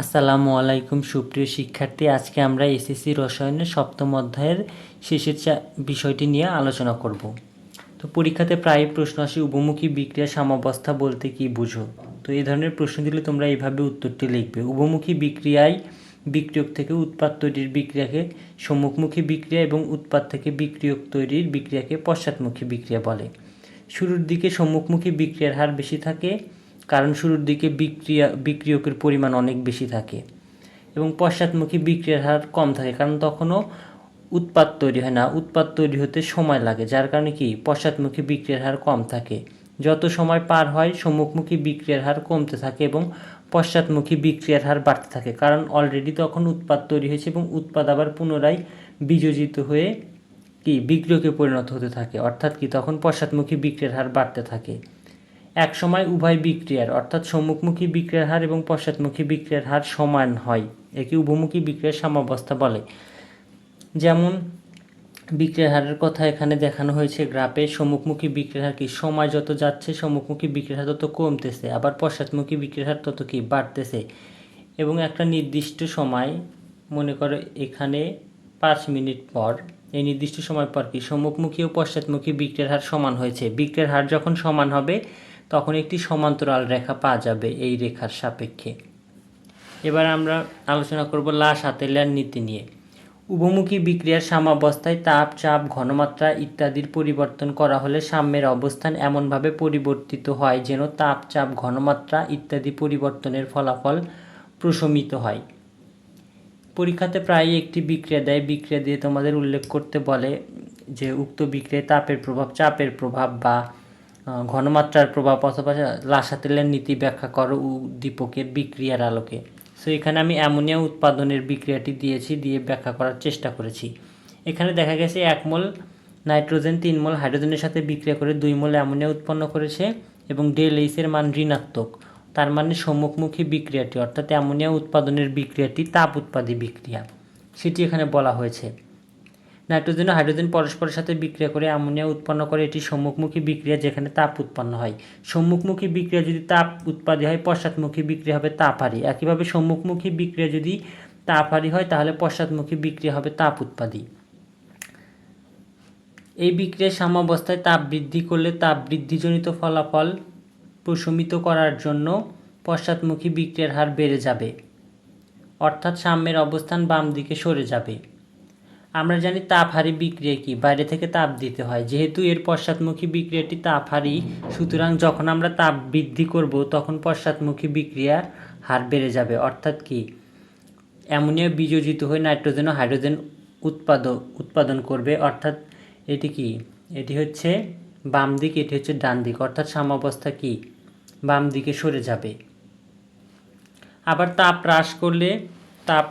আসসালামু আলাইকুম, সুপ্রিয় শিক্ষার্থী। আজকে আমরা এসএসসি রসায়নের সপ্তম অধ্যায়ের শেষের বিষয়টি নিয়ে আলোচনা করব। তো পরীক্ষাতে প্রায় প্রশ্ন আসে উপমুখী বিক্রিয়া সাম্যাবস্থা বলতে কি বুঝো? তো এই ধরনের প্রশ্ন দিলে তোমরা এইভাবে উত্তরটি লিখবে। উভমুখী বিক্রিয়ায় বিক্রিয়ক থেকে উৎপাদ তৈরির বিক্রিয়াকে সম্মুখমুখী বিক্রিয়া এবং উৎপাদ থেকে বিক্রিয়ক তৈরির বিক্রিয়াকে পশ্চাৎমুখী বিক্রিয়া বলে। শুরুর দিকে সম্মুখমুখী বিক্রিয়ার হার বেশি থাকে কারণ শুরুর দিকে বিক্রিয়া, বিক্রিয়কের পরিমাণ অনেক বেশি থাকে এবং পশ্চাৎমুখী বিক্রিয়ার হার কম থাকে কারণ তখনও উৎপাদ তৈরি হয় না উৎপাদ তৈরি হতে সময় লাগে, যার কারণে কি? পশ্চাৎমুখী বিক্রিয়ার হার কম থাকে। যত সময় পার হয়, সম্মুখমুখী বিক্রিয়ার হার কমতে থাকে এবং পশ্চাৎমুখী বিক্রিয়ার হার বাড়তে থাকে। কারণ অলরেডি তখন উৎপাদ তৈরি হয়েছে এবং উৎপাদ আবার পুনরায় বিযোজিত হয়ে কি? বিক্রিয়কে পরিণত হতে থাকে। অর্থাৎ কি? তখন পশ্চাৎমুখী বিক্রিয়ার হার বাড়তে থাকে। এক সময় উভয় বিক্রিয়ার, অর্থাৎ সম্মুখমুখী বিক্রিয়ার হার এবং পশ্চাৎমুখী বিক্রিয়ার হার সমান হয়। একে উভমুখী বিক্রিয়ার সাম্যাবস্থা বলে। যেমন, বিক্রিয়ার হারের কথা এখানে দেখানো হয়েছে, গ্রাফে সম্মুখমুখী বিক্রিয়ার হার কি? সময় যত যাচ্ছে, সম্মুখমুখী বিক্রিয়ার হার তত কমতেছে, আবার পশ্চাৎমুখী বিক্রিয়ার হার তত কি? বাড়তেছে। এবং একটা নির্দিষ্ট সময়, মনে করো এখানে পাঁচ মিনিট পর, এই নির্দিষ্ট সময় পর কি? সম্মুখমুখী ও পশ্চাৎমুখী বিক্রিয়ার হার সমান হয়েছে। বিক্রিয়ার হার যখন সমান হবে তখন একটি সমান্তরাল রেখা পাওয়া যাবে এই রেখার সাপেক্ষে। এবার আমরা আলোচনা করব লাশ হাতেলার নীতি নিয়ে। উভমুখী বিক্রিয়ার সাম্যাবস্থায় তাপ, চাপ, ঘনমাত্রা ইত্যাদির পরিবর্তন করা হলে সাম্যের অবস্থান এমনভাবে পরিবর্তিত হয় যেন তাপ, চাপ, ঘনমাত্রা ইত্যাদি পরিবর্তনের ফলাফল প্রশমিত হয়। পরীক্ষাতে প্রায়ই একটি বিক্রিয়া দেয়। বিক্রিয়া দিয়ে তোমাদের উল্লেখ করতে বলে যে উক্ত বিক্রিয়ায় তাপের প্রভাব, চাপের প্রভাব বা ঘনমাত্রার প্রভাব অথবা লাসাতেলের নীতি ব্যাখ্যা করো উদ্দীপকের বিক্রিয়ার আলোকে। সো এখানে আমি অ্যামোনিয়া উৎপাদনের বিক্রিয়াটি দিয়েছি, দিয়ে ব্যাখ্যা করার চেষ্টা করেছি। এখানে দেখা গেছে এক মোল নাইট্রোজেন, তিন মোল হাইড্রোজেনের সাথে বিক্রিয়া করে দুই মোল অ্যামোনিয়া উৎপন্ন করেছে এবং ডেল এইসের মান ঋণাত্মক। তার মানে সম্মুখমুখী বিক্রিয়াটি, অর্থাৎ অ্যামোনিয়া উৎপাদনের বিক্রিয়াটি তাপ উৎপাদী বিক্রিয়া। সেটি এখানে বলা হয়েছে। নাইট্রোজেন ও হাইড্রোজেন পরস্পরের সাথে বিক্রিয়া করে অ্যামোনিয়া উৎপন্ন করে। এটি সম্মুখমুখী বিক্রিয়া যেখানে তাপ উৎপন্ন হয়। সম্মুখমুখী বিক্রিয়া যদি তাপ উৎপাদী হয়, পশ্চাৎমুখী বিক্রিয়া হবে তাপহারী। একইভাবে সম্মুখমুখী বিক্রিয়া যদি তাপহারী হয়, তাহলে পশ্চাৎমুখী বিক্রিয়া হবে তাপ উৎপাদী। এই বিক্রিয়ার সাম্যাবস্থায় তাপ বৃদ্ধি করলে তাপ বৃদ্ধিজনিত ফলাফল প্রশমিত করার জন্য পশ্চাৎমুখী বিক্রিয়ার হার বেড়ে যাবে। অর্থাৎ সাম্যের অবস্থান বাম দিকে সরে যাবে। আমরা জানি তাপহারী বিক্রিয়া কি? বাইরে থেকে তাপ দিতে হয়। যেহেতু এর পশ্চাৎমুখী বিক্রিয়াটি তাপহারী সুতরাং যখন আমরা তাপ বৃদ্ধি করব, তখন পশ্চাৎমুখী বিক্রিয়ার হার বেড়ে যাবে। অর্থাৎ কি? অ্যামোনিয়া বিযোজিত হয়ে নাইট্রোজেন ও হাইড্রোজেন উৎপাদ, উৎপাদন করবে। অর্থাৎ এটি কি? এটি হচ্ছে বাম দিক, এটি হচ্ছে ডান দিক। অর্থাৎ সাম্যাবস্থা কি? বাম দিকে সরে যাবে। আবার তাপ হ্রাস করলে তাপ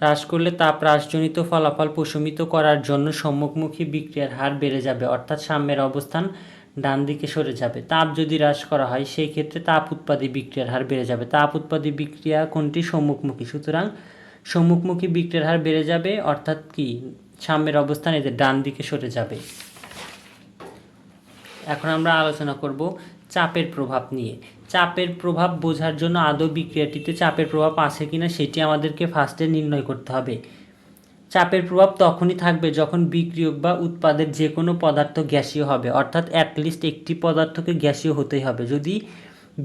হ্রাস করলে তাপ হ্রাসজনিত ফলাফল প্রশমিত করার জন্য সম্মুখমুখী বিক্রিয়ার হার বেড়ে যাবে, অর্থাৎ সাম্যের অবস্থান ডান দিকে সরে যাবে। তাপ যদি হ্রাস করা হয়, সেই ক্ষেত্রে তাপ উৎপাদী বিক্রিয়ার হার বেড়ে যাবে। তাপ উৎপাদী বিক্রিয়া কোনটি? সম্মুখমুখী। সুতরাং সম্মুখমুখী বিক্রিয়ার হার বেড়ে যাবে, অর্থাৎ কি? সাম্যের অবস্থান এদের ডান দিকে সরে যাবে। এখন আমরা আলোচনা করব চাপের প্রভাব নিয়ে। চাপের প্রভাব বোঝার জন্য আদৌ বিক্রিয়াটিতে চাপের প্রভাব আছে কিনা সেটি আমাদেরকে ফার্স্টে নির্ণয় করতে হবে। চাপের প্রভাব তখনই থাকবে যখন বিক্রিয়ক বা উৎপাদের যে কোনো পদার্থ গ্যাসীয় হবে, অর্থাৎ অ্যাটলিস্ট একটি পদার্থকে গ্যাসীয় হতেই হবে। যদি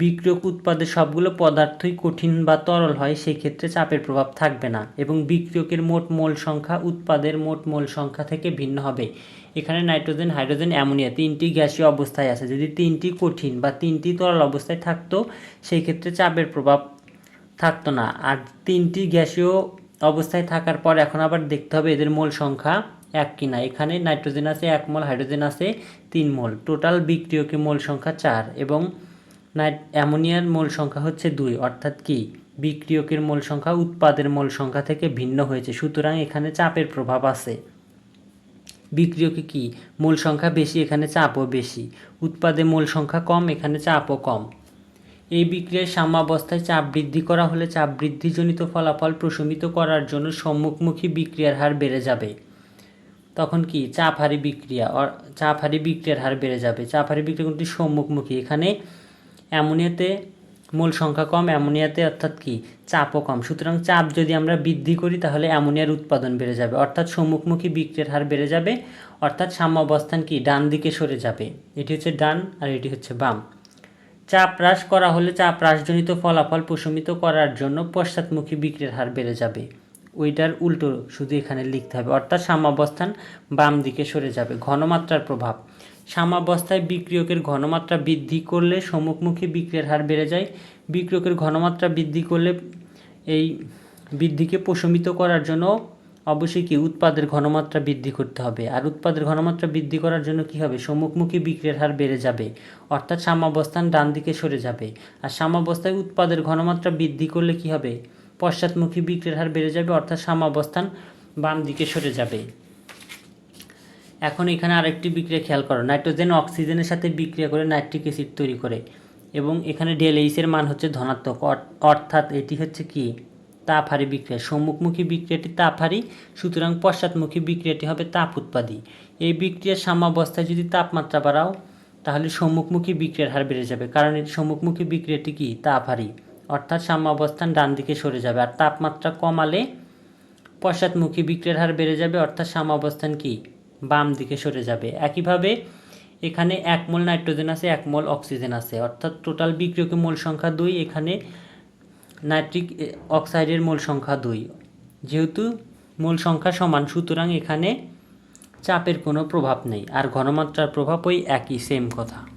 বিক্রিয়ক উৎপাদের সবগুলো পদার্থই কঠিন বা তরল হয় সেই ক্ষেত্রে চাপের প্রভাব থাকবে না এবং বিক্রিয়কের মোট মোল সংখ্যা উৎপাদের মোট মোল সংখ্যা থেকে ভিন্ন হবে। এখানে নাইট্রোজেন, হাইড্রোজেন, অ্যামোনিয়া তিনটি গ্যাসীয় অবস্থায় আছে। যদি তিনটি কঠিন বা তিনটি তরল অবস্থায় থাকতো সেই ক্ষেত্রে চাপের প্রভাব থাকতো না। আর তিনটি গ্যাসীয় অবস্থায় থাকার পর এখন আবার দেখতে হবে এদের মোল সংখ্যা এক কিনা। এখানে নাইট্রোজেন আছে এক মোল, হাইড্রোজেন আছে তিন মোল। টোটাল বিক্রিয়কের মোল সংখ্যা চার এবং নাইট অ্যামোনিয়ার মোল সংখ্যা হচ্ছে দুই, অর্থাৎ কি? বিক্রিয়কের মোল সংখ্যা উৎপাদের মোল সংখ্যা থেকে ভিন্ন হয়েছে, সুতরাং এখানে চাপের প্রভাব আছে। বিক্রিয়কে কি? মোল সংখ্যা বেশি, এখানে চাপও বেশি। উৎপাদে মোল সংখ্যা কম, এখানে চাপও কম। এই বিক্রিয়ার সাম্যাবস্থায় চাপ বৃদ্ধি করা হলে চাপ বৃদ্ধিজনিত ফলাফল প্রশমিত করার জন্য সম্মুখমুখী বিক্রিয়ার হার বেড়ে যাবে। তখন কি? চাপহারী বিক্রিয়া, অর চাপহারী বিক্রিয়ার হার বেড়ে যাবে। চাপহারী বিক্রিয়া কোনটি? সম্মুখমুখী। এখানে অ্যামোনিয়াতে মোল সংখ্যা কম, অ্যামোনিয়াতে অর্থাৎ কি? চাপও কম। সুতরাং চাপ যদি আমরা বৃদ্ধি করি, তাহলে অ্যামোনিয়ার উৎপাদন বেড়ে যাবে। অর্থাৎ সম্মুখমুখী বিক্রিয়ার হার বেড়ে যাবে। অর্থাৎ সাম্য অবস্থান কি? ডান দিকে সরে যাবে। এটি হচ্ছে ডান আর এটি হচ্ছে বাম। চাপ হ্রাস করা হলে চাপ হ্রাসজনিত ফলাফল প্রশমিত করার জন্য পশ্চাৎমুখী বিক্রিয়ার হার বেড়ে যাবে। ওইটার উল্টো শুধু এখানে লিখতে হবে। অর্থাৎ সাম্যাবস্থান বাম দিকে সরে যাবে। ঘনমাত্রার প্রভাব। সাম্যাবস্থায় বিক্রিয়কের ঘনমাত্রা বৃদ্ধি করলে সম্মুখমুখী বিক্রিয়ার হার বেড়ে যায়। বিক্রিয়কের ঘনমাত্রা বৃদ্ধি করলে এই বৃদ্ধিকে প্রশমিত করার জন্য অবশ্যই কি? উৎপাদের ঘনমাত্রা বৃদ্ধি করতে হবে। আর উৎপাদের ঘনমাত্রা বৃদ্ধি করার জন্য কি হবে? সম্মুখমুখী বিক্রিয়ার হার বেড়ে যাবে। অর্থাৎ সাম্যাবস্থান ডান দিকে সরে যাবে। আর সাম্যাবস্থায় উৎপাদের ঘনমাত্রা বৃদ্ধি করলে কি হবে? পশ্চাৎমুখী বিক্রিয়ার হার বেড়ে যাবে, অর্থাৎ সাম্যাবস্থান বাম দিকে সরে যাবে। এখন এখানে আরেকটি বিক্রিয়া খেয়াল করো, নাইট্রোজেন অক্সিজেনের সাথে বিক্রিয়া করে নাইট্রিক অ্যাসিড তৈরি করে। এবং এখানে ডেল এইচের মান হচ্ছে ধনাত্মক অর্থাৎ এটি হচ্ছে কি? তাপহারী বিক্রিয়া। সম্মুখমুখী বিক্রিয়াটি তাপহারী, সুতরাং পশ্চাৎমুখী বিক্রিয়াটি হবে তাপ উৎপাদী। এই বিক্রিয়ার সাম্যাবস্থায় যদি তাপমাত্রা বাড়াও, তাহলে সম্মুখমুখী বিক্রিয়ার হার বেড়ে যাবে। কারণ এর সম্মুখমুখী বিক্রিয়াটি কি? তাপহারী। অর্থাৎ সাম্যাবস্থান ডান দিকে সরে যাবে। আর তাপমাত্রা কমালে পশ্চাৎমুখী বিক্রিয়ার হার বেড়ে যাবে, অর্থাৎ সাম্যাবস্থান কি? বাম দিকে সরে যাবে। একইভাবে এখানে এক মোল নাইট্রোজেন আছে, এক মোল অক্সিজেন আছে। অর্থাৎ টোটাল বিক্রিয়কের মোল সংখ্যা দুই, এখানে নাইট্রিক অক্সাইডের মোল সংখ্যা দুই। যেহেতু মোল সংখ্যা সমান, সুতরাং এখানে চাপের কোনো প্রভাব নেই। আর ঘনমাত্রার প্রভাব ওই একই সেম কথা।